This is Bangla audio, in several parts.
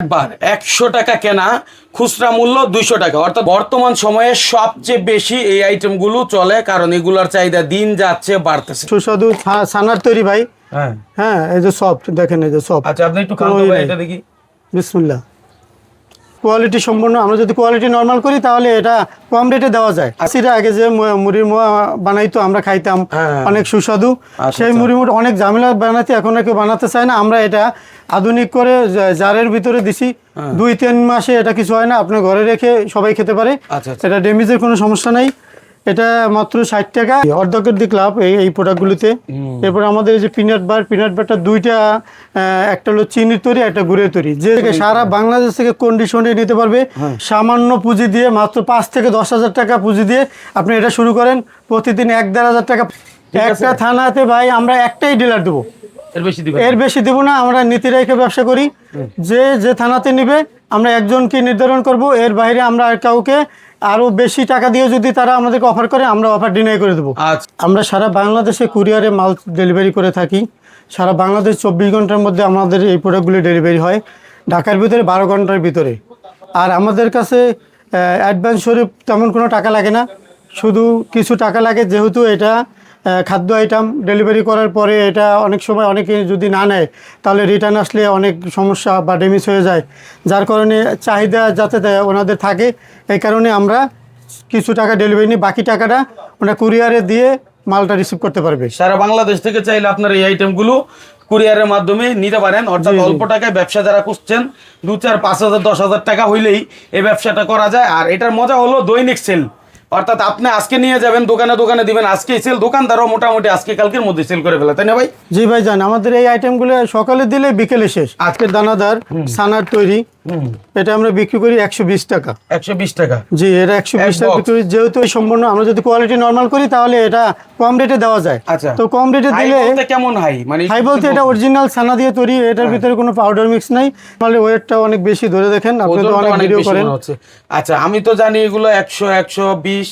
একবার একশো টাকা কেনা খুচরা মূল্য দুইশো টাকা। অর্থাৎ বর্তমান সময়ে সবচেয়ে বেশি এই আইটেমগুলো চলে কারণ এগুলোর চাহিদা দিন যাচ্ছে বাড়তেছে। সুস্বাদু সানার ছানার তৈরি ভাই। হ্যাঁ। হ্যাঁ এই যে সফট দেখেন এই যে সফট আচ্ছা আপনি একটু ভাই এটা দেখি। বিসমুল্লাহ। কোয়ালিটি সম্পূর্ণ আমরা যদি কোয়ালিটি নর্মাল করি তাহলে এটা কম রেটে দেওয়া যায়। আশিটা আগে যে মুড়ির মোয়া বানাইতো আমরা খাইতাম। হ্যাঁ। অনেক সুস্বাদু। আচ্ছা, সেই আচ্ছা। মুড়ি মুড় অনেক ঝামেলা বানাতে এখন আর কেউ বানাতে চায় না। আমরা এটা আধুনিক করে জারের ভিতরে দিছি। দুই তিন মাসে এটা কিছু হয় না। আপনার ঘরে রেখে সবাই খেতে পারে। সেটা আচ্ছা। এটা ড্যামেজের কোনো সমস্যা নাই। এটা মাত্র ষাট টাকা। অর্ধেকের দিক লাভ এই এই প্রোডাক্টগুলিতে এরপর আমাদের এই যে পিনাট বার পিনাট বারটা দুইটা একটা হলো চিনির তৈরি একটা গুড়ের তৈরি। যে সারা বাংলাদেশ থেকে কন্ডিশনে নিতে পারবে হ্যাঁ। সামান্য পুঁজি দিয়ে মাত্র পাঁচ থেকে দশ হাজার টাকা পুঁজি দিয়ে আপনি এটা শুরু করেন। প্রতিদিন এক দেড় হাজার টাকা। একটা থানাতে ভাই আমরা একটাই ডিলার দেবো। এর বেশি দিবেন এর বেশি দেবো না আমরা নীতি রেখে ব্যবসা করি। যে যে থানাতে নিবে আমরা একজনকে নির্ধারণ করব। এর বাইরে আমরা আর কাউকে আরও বেশি টাকা দিয়ে যদি তারা আমাদেরকে অফার করে আমরা অফার ডিনাই করে দেবো। আচ্ছা। আমরা সারা বাংলাদেশে কুরিয়ারে মাল ডেলিভারি করে থাকি। সারা বাংলাদেশ চব্বিশ ঘণ্টার মধ্যে আমাদের এই প্রোডাক্টগুলি ডেলিভারি হয়। ঢাকার ভিতরে বারো ঘণ্টার ভিতরে। আর আমাদের কাছে অ্যাডভান্স স্বরূপ তেমন কোনো টাকা লাগে না। শুধু কিছু টাকা লাগে যেহেতু এটা খাদ্য আইটেম ডেলিভারি করার পরে এটা অনেক সময় অনেকে যদি না নেয় তাহলে রিটার্ন আসলে অনেক সমস্যা বা ড্যামেজ হয়ে যায়। যার কারণে চাহিদা যাতে ওনাদের থাকে এই কারণে আমরা কিছু টাকা ডেলিভারি নিই বাকি টাকাটা ওরা কুরিয়ারে দিয়ে মালটা রিসিভ করতে পারবে। সারা বাংলাদেশ থেকে চাইলে আপনার এই আইটেমগুলো কুরিয়ারের মাধ্যমে নিতে পারেন। অর্থাৎ অল্প টাকায় ব্যবসা যারা করছেন দু চার পাঁচ হাজার দশ হাজার টাকা হইলেই এই ব্যবসাটা করা যায়। আর এটার মজা হলো দৈনিক সেল অর্থাৎ আপনি আজকে নিয়ে যাবেন দোকানে দোকানে দিবেন আজকে সেল দোকানদারও মোটামুটি আজকে কালকের মধ্যে সেল করে ফেলে তাই না ভাই? জি ভাই জান আমাদের এই আইটেমগুলো সকালে দিলে বিকেলে শেষ। আজকের দানাদার সানার তৈরি এটা আমরা বিক্রি করি একশো বিশ টাকা। একশো বিশ টাকা। জি এটা একশো বিশ টাকা বিক্রি যেহেতু সম্পূর্ণ আমরা যদি কোয়ালিটি নর্মাল করি তাহলে এটা কম রেটে দেওয়া যায়। আচ্ছা। তো কম রেটে দিলে কেমন হাই মানে হাই বলতে এটা অরিজিনাল ছানা দিয়ে তৈরি এটার হ্যাঁ। ভিতরে কোনো পাউডার মিক্স নাই। তাহলে ওয়েটটা অনেক বেশি ধরে দেখেন আপনি তো অনেক ভিডিও করেন। আচ্ছা আমি তো জানি এগুলো একশো একশো বিশ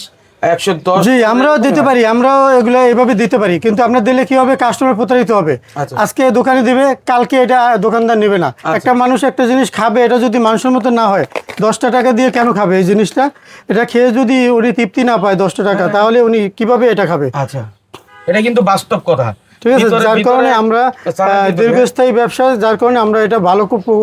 জি আমরাও দিতে পারি আমরাও এগুলো এভাবে দিতে পারি কিন্তু আপনার দিলে কি হবে কাস্টমার প্রতারিত হবে। আচ্ছা। আজকে দোকানে দিবে কালকে এটা দোকানদার নেবে না। একটা মানুষ একটা জিনিস খাবে এটা যদি মানুষের মতো না হয় দশটা টাকা দিয়ে কেন খাবে এই জিনিসটা? এটা খেয়ে যদি উনি তৃপ্তি না পায় দশটা টাকা তাহলে উনি কীভাবে এটা খাবে? আচ্ছা। এটা কিন্তু বাস্তব কথা। ঠিক আছে যার কারণে আমরা দীর্ঘস্থায়ী ব্যবসা যার কারণে আমরা এটা ভালো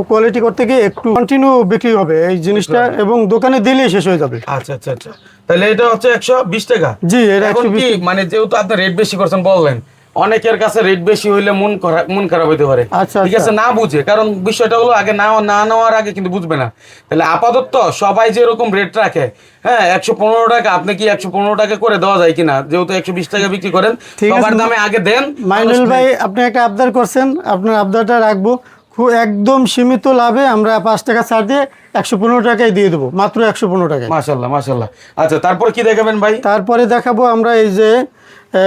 কোয়ালিটি করতে গিয়ে একটু কন্টিনিউ বিক্রি হবে এই জিনিসটা এবং দোকানে দিলেই শেষ হয়ে যাবে। আচ্ছা আচ্ছা আচ্ছা। তাহলে এটা হচ্ছে একশো বিশ টাকা? জি এটা 120 মানে যেহেতু আপনি রেট বেশি করছেন বললেন অনেকের কাছে রেট বেশি হইলে মন মন খারাপ হইতে পারে। আচ্ছা, ঠিক আছে আচ্ছা। না বুঝে। কারণ বিষয়টা হলো আগে না না নেওয়ার আগে কিন্তু বুঝবে না। তাহলে আপাতত সবাই যেরকম রেট রাখে হ্যাঁ একশো পনেরো টাকা আপনি কি একশো পনেরো টাকা করে দেওয়া যায় কিনা? যেহেতু একশো বিশ টাকা বিক্রি করেন সবার দামে আগে দেন মাইনুল ভাই আপনি একটা আবদার করছেন আপনার আবদারটা রাখব। খুব একদম সীমিত লাভে আমরা পাঁচ টাকা ছাড় দিয়ে একশো পনেরো টাকায় দিয়ে দেবো মাত্র একশো পনেরো টাকায়। মাশাল্লাহ মাশাল্লাহ আচ্ছা তারপর কি দেখাবেন ভাই? তারপরে দেখাবো আমরা এই যে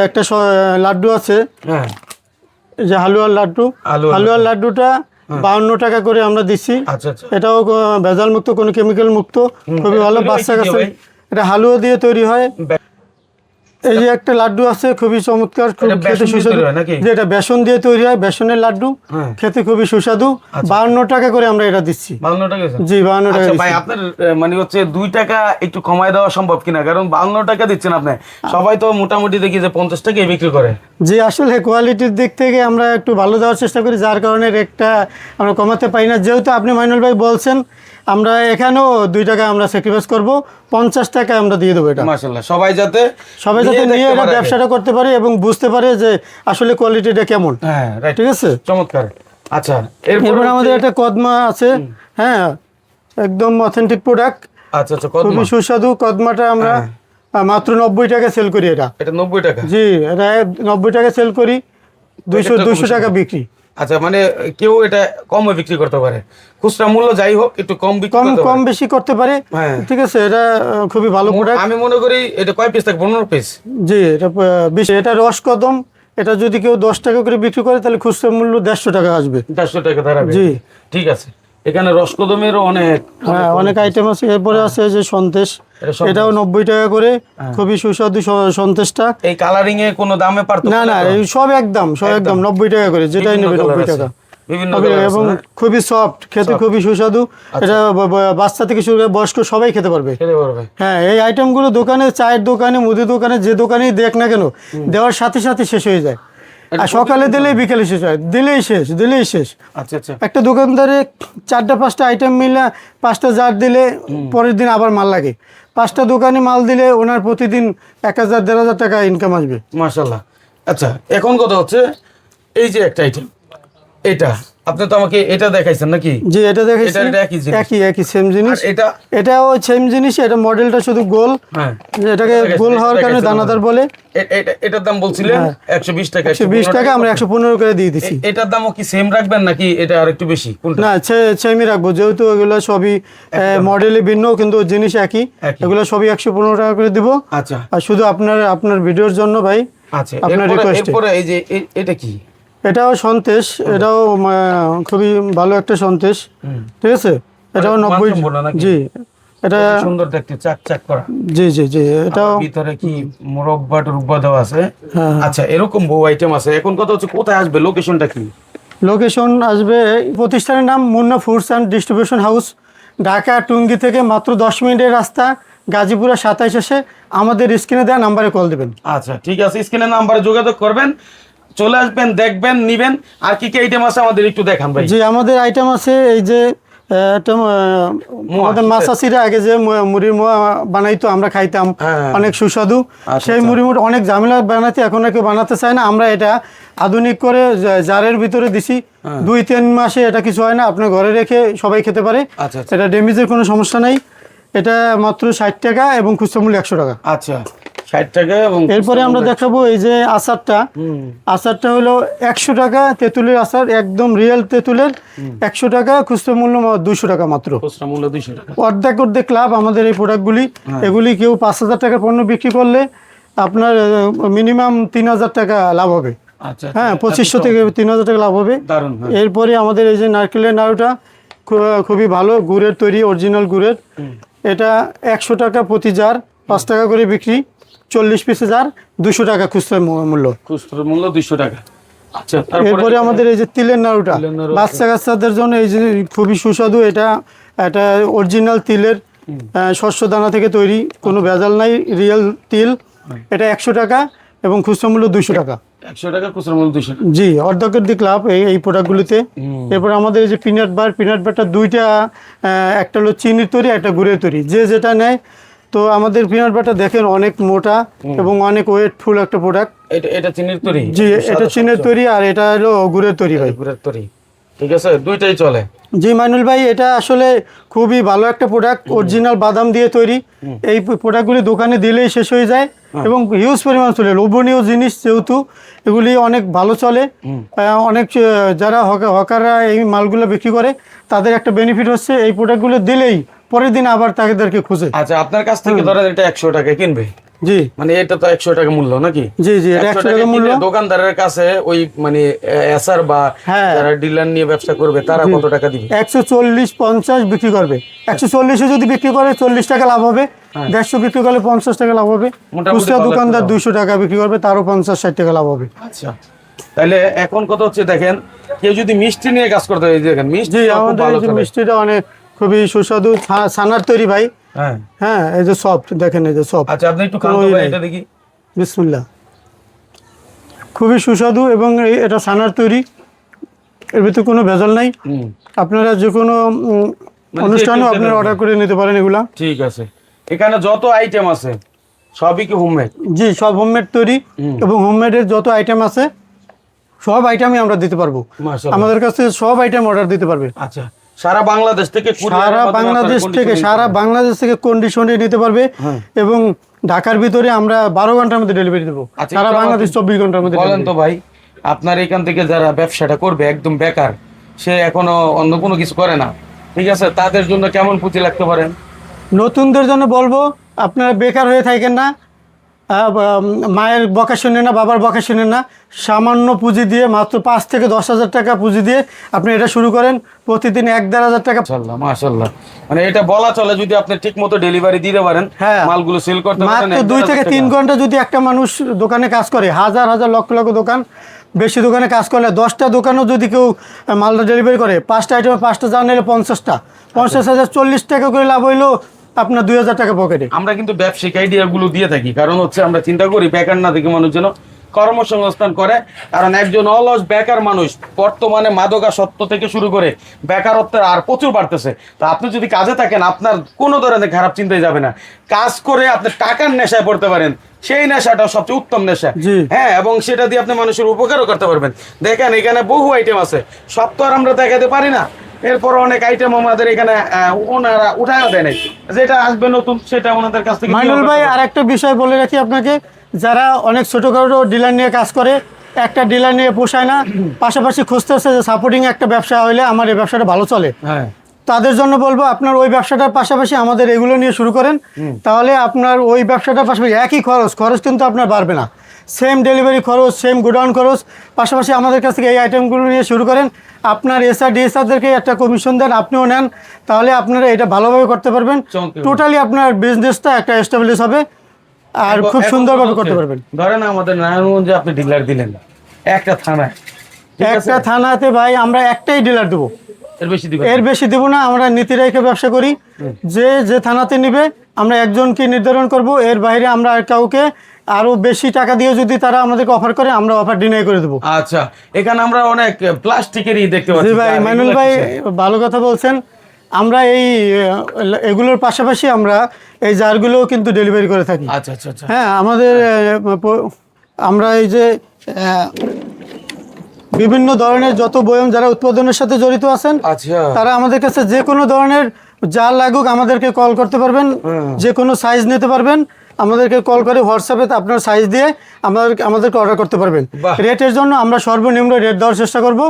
একটা লাড্ডু আছে। হ্যাঁ। যে হালুয়ার লাড্ডু। হালুয়ার লাড্ডুটা বাউন্ন টাকা করে আমরা দিচ্ছি আচ্ছা এটাও ভেজাল মুক্ত কোনো কেমিক্যাল মুক্ত। খুবই ভালো বাচ্চা কাছে। এটা হালুয়া দিয়ে তৈরি হয়। এই যে একটা লাড্ডু আছে খুবই চমৎকার খুব খেতে সুস্বাদু। তৈরি হয় যে এটা বেসন দিয়ে তৈরি হয় বেসনের লাড্ডু হ্যাঁ। খেতে খুবই সুস্বাদু। বাউন্ন টাকা করে আমরা এটা দিচ্ছি। বাউন্ন টাকা জি বাউন্ন টাকা আচ্ছা ভাই আপনার মানে হচ্ছে দুই টাকা একটু কমায় দেওয়া সম্ভব কিনা? কারণ বাউন্ন টাকা দিচ্ছেন আপনি। সবাই তো মোটামুটি দেখি যে পঞ্চাশ টাকাই বিক্রি করে। জি আসলে কোয়ালিটির দিক থেকে আমরা একটু ভালো দেওয়ার চেষ্টা করি যার কারণে রেটটা আমরা কমাতে পারি না। যেহেতু আপনি মাইনুল ভাই বলছেন আমরা এখানেও দুই টাকা আমরা স্যাক্রিফাইস করব পঞ্চাশ টাকা আমরা দিয়ে দেবো এটা। মাশাল্লাহ সবাই যাতে সবাই যাতে নিয়ে এটা ব্যবসাটা করতে পারে এবং বুঝতে পারে যে আসলে কোয়ালিটিটা কেমন। হ্যাঁ ঠিক আছে? চমৎকার। আচ্ছা এরপর আমাদের একটা কদমা আছে। হ্যাঁ একদম অথেন্টিক প্রোডাক্ট আচ্ছা আচ্ছা খুবই সুস্বাদু কদমাটা আমরা হ্যাঁ। মাত্র নব্বই টাকা সেল করি এটা। এটা নব্বই টাকা? জি এটা নব্বই টাকা সেল করি দুইশো দুইশো টাকা বিক্রি। আচ্ছা মানে কেউ এটা কমে বিক্রি করতে পারে। খুচরা মূল্য যাই হোক একটু কম বিক্রি কম কম বেশি করতে পারে। হ্যাঁ। ঠিক আছে এটা খুবই ভালো প্রোডাক্ট আমি মনে করি এটা কয় পিস থাকে পনেরো পিস জি এটা বিশ বেশি এটা রস কদম এটা যদি কেউ দশ টাকা করে বিক্রি করে তাহলে খুচরা মূল্য দেড়শো টাকা আসবে। দেড়শো টাকা দাঁড়াবে জি। ঠিক আছে। এখানে রসকদমেরও অনেক হ্যাঁ অনেক আইটেম আছে। এরপরে আছে যে সন্দেশ। এটা এটাও নব্বই টাকা করে। খুবই সুস্বাদু সন্দেশটা। এই কালারিং এ কোনো দামে পারতো না না এই সব একদম সব একদম। নব্বই টাকা করে যেটাই নেবে নব্বই টাকা। বিভিন্ন এবং হ্যাঁ? খুবই সফট খেতে খুবই সুস্বাদু। এটা ব- ব- বাচ্চা থেকে শুরু করে বয়স্ক সবাই খেতে পারবে। হ্যাঁ এই আইটেমগুলো দোকানে চায়ের দোকানে মুদি দোকানে যে দোকানেই দেখ না কেন দেওয়ার সাথে সাথে শেষ হয়ে যায়। সকালে দিলেই বিকেলে শেষ হয়। দিলেই শেষ দিলেই শেষ। আচ্ছা আচ্ছা। একটা দোকানদারে চারটা পাঁচটা আইটেম মিলে পাঁচটা জার দিলে পরের দিন আবার মাল লাগে। পাঁচটা দোকানে মাল দিলে ওনার প্রতিদিন এক হাজার দেড় হাজার টাকা ইনকাম আসবে। মার্শাল্লাহ আচ্ছা এখন কথা হচ্ছে এই যে একটা আইটেম এটা আপনি তো আমাকে এটা দেখাইছেন নাকি? যে এটা দেখাইছেন এটা- একই জিনিস। একই একই সেম জিনিস। এটা এটাও সেম জিনিস এটা মডেলটা শুধু গোল। হ্যাঁ। এটাকে গোল হওয়ার কারণে দানাদার বলে। এটা- এটার দাম বলছিলেন একশো বিশ টাকা একশো বিশ 115 টাকা। আমরা একশো পনেরো করে দিয়ে দিছি। এটার দামও কি সেম রাখবেন নাকি এটা আর একটু বেশি? কোনটা? না সেমই রাখব। যেহেতু এগুলো সবই মডেলে ভিন্ন কিন্তু জিনিস একই। এগুলো সবই একশো পনেরো টাকা করে দিব। আচ্ছা। আর শুধু আপনার আপনার ভিডিওর জন্য ভাই আচ্ছা আপনার এ। এরপরে এই যে এটা কি? এটাও সন্তেশ এটাও খুবই ভালো একটা সন্তেশ ঠিক আছে? এটাও মানে নব্বই জি এটা সুন্দর দেখতে চাক চাক করা। জি জি জি এটাও ভিতরে কি মুরব্বা টুরব্বা দেওয়া আছে? হ্যাঁ আচ্ছা এরকম বহু আইটেম আছে। এখন কথা হচ্ছে কোথায় আসবে লোকেশনটা কি? লোকেশন আসবে প্রতিষ্ঠানের নাম Munna foods and distribution house Dhaka Tongi থেকে মাত্র দশ মিনিটের রাস্তা গাজীপুরা সাতাইশ এসে আমাদের স্ক্রিনে দেওয়া নাম্বারে কল দেবেন। আচ্ছা ঠিক আছে স্ক্রিনের নাম্বারে যোগাযোগ করবেন। চলে আসবেন দেখবেন নিবেন। আর কি কি আইটেম আছে আমাদের একটু দেখান ভাই। যে আমাদের আইটেম আছে এই যে আমাদের মাসাসিরা আগে যে মুড়ির মোয়া বানাইতো আমরা খাইতাম। হ্যাঁ। অনেক সুস্বাদু। আচ্ছা, সেই মুড়ি মুড় অনেক ঝামেলা বানাতে এখন আর কেউ বানাতে চায় না। আমরা এটা আধুনিক করে জারের ভিতরে দিছি। হ্যাঁ। দুই তিন মাসে এটা কিছু হয় না আপনার ঘরে রেখে সবাই খেতে পারে। আচ্ছা আচ্ছা। এটা ড্যামেজের কোনো সমস্যা নাই। এটা মাত্র ষাট টাকা এবং খুচরা মূল্য একশো টাকা। আচ্ছা। ষাট টাকা এবং এরপরে আমরা দেখাবো এই যে আচারটা। আচারটা হলো একশো টাকা তেঁতুলের আচার একদম রিয়েল তেঁতুলের। একশো টাকা খুচরা মূল্য দুশো টাকা মাত্র। খুচরা মূল্য দুইশো টাকা। অর্ধেক অর্ধেক লাভ আমাদের এই প্রোডাক্টগুলি এগুলি কেউ পাঁচ হাজার টাকার পণ্য বিক্রি করলে আপনার মিনিমাম তিন হাজার টাকা লাভ হবে। আচ্ছা হ্যাঁ পঁচিশশো থেকে তিন হাজার টাকা লাভ হবে। দারুণ হ্যাঁ। এরপরে আমাদের এই যে নারকেলের নাড়ুটা খুবই ভালো গুড়ের তৈরি অরিজিনাল গুড়ের। এটা একশো টাকা প্রতি জার পাঁচ টাকা করে বিক্রি। চল্লিশ পিসে জার দুশো টাকা খুচরা মূল্য। খুচরা মূল্য দুইশো টাকা। আচ্ছা এরপরে আমাদের এই যে তিলের নাড়ুটা বাচ্চা কাচ্চাদের জন্য এই যে খুবই সুস্বাদু এটা এটা অরিজিনাল তিলের শস্য দানা থেকে তৈরি কোনো ভেজাল নাই রিয়েল তিল। এটা একশো টাকা এবং খুচরা মূল্য দুশো টাকা। একশো টাকা খুচরা মূল্য দুইশো জি অর্ধকের দিক লাভ এই এই প্রোডাক্টগুলিতে। এরপর আমাদের এই যে পিনাট বার পিনাট বারটা দুইটা একটা হলো চিনির তৈরি একটা গুড়ের তৈরি। যে যেটা নেয় তো আমাদের পিনাট বারটা দেখেন অনেক মোটা এবং অনেক ওয়েটফুল একটা প্রোডাক্ট এটা এটা চিনির তৈরি? জি এটা চিনের তৈরি আর এটা হলো গুড়ের তৈরি ভাই গুড়ের তৈরি। ঠিক আছে দুইটাই চলে। জি মাইনুল ভাই এটা আসলে খুবই ভালো একটা প্রোডাক্ট অরিজিনাল বাদাম দিয়ে তৈরি। এই প্রোডাক্টগুলি দোকানে দিলেই শেষ হয়ে যায় এবং হিউজ পরিমাণ চলে। লোভনীয় জিনিস যেহেতু এগুলি অনেক ভালো চলে। অনেক যারা হকা- হকাররা এই মালগুলো বিক্রি করে তাদের একটা বেনিফিট হচ্ছে এই প্রোডাক্টগুলো দিলেই পরের দিন আবার তাদেরকে খুঁজে। আচ্ছা আপনার কাছ থেকে ধরেন এটা একশো টাকা কিনবে? জি। মানে এটা তো একশো টাকা মূল্য নাকি? জি জি একশো টাকা মূল্য। দোকানদারের কাছে ওই মানে এসার বা হ্যাঁ। যারা ডিলার নিয়ে ব্যবসা করবে তারা কত টাকা দিবে? একশো চল্লিশ পঞ্চাশ বিক্রি করবে। একশো চল্লিশে যদি বিক্রি করে চল্লিশ টাকা লাভ হবে। দেড়শো বিক্রি করলে পঞ্চাশ টাকা লাভ হবে। খুচরা দোকানদার দুইশো টাকা বিক্রি করবে তারও পঞ্চাশ ষাট টাকা লাভ হবে। আচ্ছা। তাহলে এখন কথা হচ্ছে দেখেন কেউ যদি মিষ্টি নিয়ে কাজ করতে হয় দেখেন মিষ্টি আমাদের। মিষ্টিটা অনেক খুবই সুস্বাদু ছানার তৈরি ভাই। হ্যাঁ। হ্যাঁ এই যে সফট দেখেন এই যে সফট আচ্ছা আপনি একটু খান তো কোনো ই ভাই নেই। এটা দেখি। বিসমুল্লাহ। খুবই সুস্বাদু এবং এটা ছানার তৈরি। এর ভিতরে কোনো ভেজাল নাই। আপনারা যে কোনো মানে কেউ আপনারা অর্ডার করে নিতে পারেন এগুলা। ঠিক আছে। এখানে যত আইটেম আছে সবই কি হোমমেড জি সব হোমমেড তৈরি। এবং হোমমেডের যত আইটেম আছে সব আইটেমই আমরা দিতে পারব। আমাদের কাছে সব আইটেম অর্ডার দিতে পারবে। আচ্ছা। সারা বাংলাদেশ থেকে সারা বাংলাদেশ থেকে সারা বাংলাদেশ থেকে কন্ডিশনে নিতে পারবে হ্যাঁ। এবং ঢাকার ভিতরে আমরা বারো ঘণ্টার মধ্যে ডেলিভারি দেবো। আচ্ছা, সারা বাংলাদেশ চব্বিশ ঘণ্টার মধ্যে বলেন তো ভাই আপনার এখান থেকে যারা ব্যবসাটা করবে একদম বেকার সে এখনও অন্য কোনো কিছু করে না। ঠিক আছে? তাদের জন্য কেমন পুঁজি লাগতে পারেন নতুনদের জন্য বলব আপনারা বেকার হয়ে থাকেন না মায়ের বকা শুনেন না বাবার বকা শুনেন না সামান্য পুঁজি দিয়ে মাত্র পাঁচ থেকে দশ হাজার টাকা পুঁজি দিয়ে আপনি এটা শুরু করেন। প্রতিদিন এক দেড় হাজার টাকা মাশাআল্লাহ মানে এটা বলা চলে যদি আপনি ঠিক মতো ডেলিভারি দিতে পারেন হ্যাঁ। মালগুলো সেল করতে মাত্র দুই থেকে তিন ঘণ্টা যদি একটা মানুষ দোকানে কাজ করে হাজার হাজার লক্ষ লক্ষ দোকান বেশি দোকানে কাজ করলে দশটা দোকানেও যদি কেউ মালটা ডেলিভারি করে পাঁচটা আইটেমে পাঁচটা নিলে পঞ্চাশটা পঞ্চাশ হাজার চল্লিশ টাকা করে লাভ হইল আপনার দুই হাজার টাকা পকেটে আমরা কিন্তু ব্যবসায়িক আইডিয়া গুলো দিয়ে থাকি। কারণ হচ্ছে আমরা চিন্তা করি বেকার না থেকে মানুষ যেন কর্মসংস্থান করে। কারণ একজন অলস বেকার মানুষ বর্তমানে মাদকাসত্ব থেকে শুরু করে বেকারত্বের আর প্রচুর বাড়তেছে। তো আপনি যদি কাজে থাকেন আপনার কোনো ধরনের খারাপ চিন্তায় যাবে না। কাজ করে আপনি টাকার নেশায় পড়তে পারেন। সেই নেশাটা সবচেয়ে উত্তম নেশা। হ্যাঁ এবং সেটা দিয়ে আপনি মানুষের উপকারও করতে পারবেন। দেখেন এখানে বহু আইটেম আছে। সব তো আর আমরা দেখাতে পারি না। এরপর অনেক আইটেম আমাদের এখানে ওনারা উঠায়ও দেয় নাই। যেটা আসবে নতুন সেটা ওনাদের কাছ থেকে মাইনুল ভাই আর একটা বিষয় বলে রাখি আপনাকে। যারা অনেক ছোটোখাটো ডিলার নিয়ে কাজ করে একটা ডিলার নিয়ে পোষায় না। পাশাপাশি খুঁজতেছে যে সাপোর্টিং একটা ব্যবসা হলে আমার এই ব্যবসাটা ভালো চলে। হ্যাঁ। তাদের জন্য বলব আপনার ওই ব্যবসাটার পাশাপাশি আমাদের এগুলো নিয়ে শুরু করেন। তাহলে আপনার ওই ব্যবসাটার পাশাপাশি একই খরচ খরচ কিন্তু আপনার বাড়বে না। সেম ডেলিভারি খরচ সেম গোডাউন খরচ। পাশাপাশি আমাদের কাছ থেকে এই আইটেমগুলো নিয়ে শুরু করেন। আপনার এসআর ডিএসআরদেরকে একটা কমিশন দেন আপনিও নেন। তাহলে আপনারা এটা ভালোভাবে করতে পারবেন। টোটালি আপনার বিজনেসটা একটা এস্টাবলিশ হবে। আর খুব সুন্দরভাবে করতে পারবেন। ধরেন আমাদের নারায়ণগঞ্জে আপনি ডিলার দিলেন। একটা থানায়। একটা থানাতে ভাই আমরা একটাই ডিলার দেবো। এর বেশি দেবো না। আমরা নীতি রেখে ব্যবসা করি। যে যে থানাতে নিবে আমরা একজনকে নির্ধারণ করব। এর বাইরে আমরা কাউকে আরও বেশি টাকা দিয়ে যদি তারা আমাদেরকে অফার করে আমরা অফার ডিনাই করে দেবো। আচ্ছা এখানে আমরা অনেক প্লাস্টিকেরই দেখতে পাচ্ছি ভাই মাইনুল ভাই ভালো কথা বলছেন। আমরা এই এগুলোর পাশাপাশি আমরা এই জারগুলোও কিন্তু ডেলিভারি করে থাকি। আচ্ছা আচ্ছা আচ্ছা। হ্যাঁ আমাদের আমরা এই যে বিভিন্ন ধরনের যত বয়ম যারা উৎপাদনের সাথে জড়িত আছেন আচ্ছা। তারা আমাদের কাছে যে কোনো ধরনের যা লাগুক আমাদেরকে কল করতে পারবেন যে কোনো সাইজ নিতে পারবেন। আমাদেরকে কল করে হোয়াটসঅ্যাপে আপনার সাইজ দিয়ে আমাদের আমাদেরকে অর্ডার করতে পারবেন। রেটের জন্য আমরা সর্বনিম্ন রেট দেওয়ার চেষ্টা করব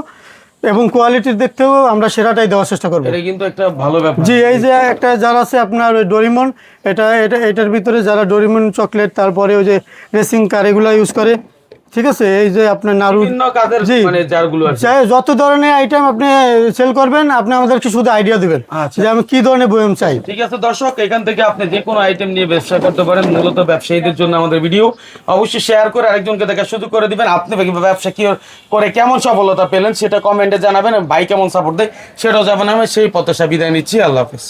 এবং কোয়ালিটির দিক থেকেও আমরা সেরাটাই দেওয়ার চেষ্টা করব। এটা কিন্তু একটা ভালো ব্যাপার। জি এই যে একটা যারা আছে আপনার ওই ডোরিমন এটা এটা এটার ভিতরে যারা ডোরিমন চকলেট তারপরে ওই যে রেসিং কার এগুলো ইউজ করে ঠিক আছে এই যে আপনার নাড়ু জি। মানে জারগুলো আছে। চাই যত ধরনের আইটেম আপনি সেল করবেন আপনি আমাদেরকে শুধু আইডিয়া দিবেন আচ্ছা। যে আমি কি ধরনের বয়ম চাই। ঠিক আছে দর্শক এখান থেকে আপনি যে কোনো আইটেম নিয়ে ব্যবসা করতে পারেন মূলত ব্যবসায়ীদের জন্য আমাদের ভিডিও অবশ্যই শেয়ার করে আরেকজনকে দেখা সুযোগ করে দিবেন। আপনি ব্যবসা কি করে কেমন সফলতা পেলেন সেটা কমেন্টে জানাবেন। ভাই কেমন সাপোর্ট দেয় সেটাও জানাবেন। আমি সেই প্রত্যাশা বিদায় নিচ্ছি। আল্লাহ হাফিজ।